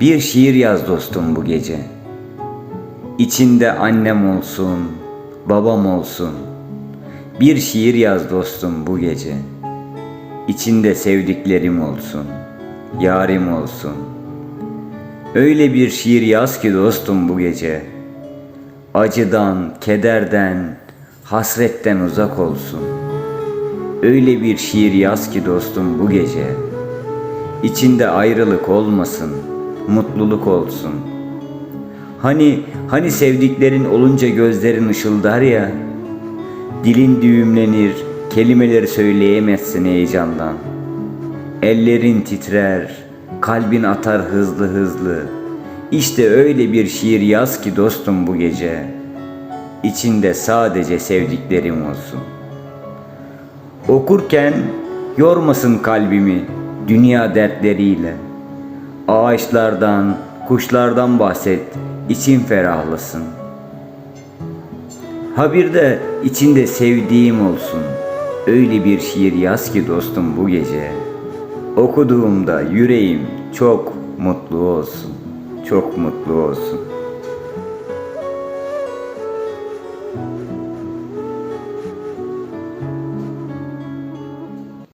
Bir şiir yaz dostum bu gece. İçinde annem olsun, babam olsun. Bir şiir yaz dostum bu gece. İçinde sevdiklerim olsun, yarim olsun. Öyle bir şiir yaz ki dostum bu gece. Acıdan, kederden, hasretten uzak olsun. Öyle bir şiir yaz ki dostum bu gece. İçinde ayrılık olmasın, mutluluk olsun. Hani hani sevdiklerin olunca gözlerin ışıldar ya. Dilin düğümlenir, kelimeleri söyleyemezsin heyecandan. Ellerin titrer, kalbin atar hızlı hızlı. İşte öyle bir şiir yaz ki dostum bu gece. İçinde sadece sevdiklerim olsun. Okurken yormasın kalbimi dünya dertleriyle. Ağaçlardan, kuşlardan bahset, için ferahlasın. Ha bir de içinde sevdiğim olsun. Öyle bir şiir yaz ki dostum bu gece. Okuduğumda yüreğim çok mutlu olsun. Çok mutlu olsun.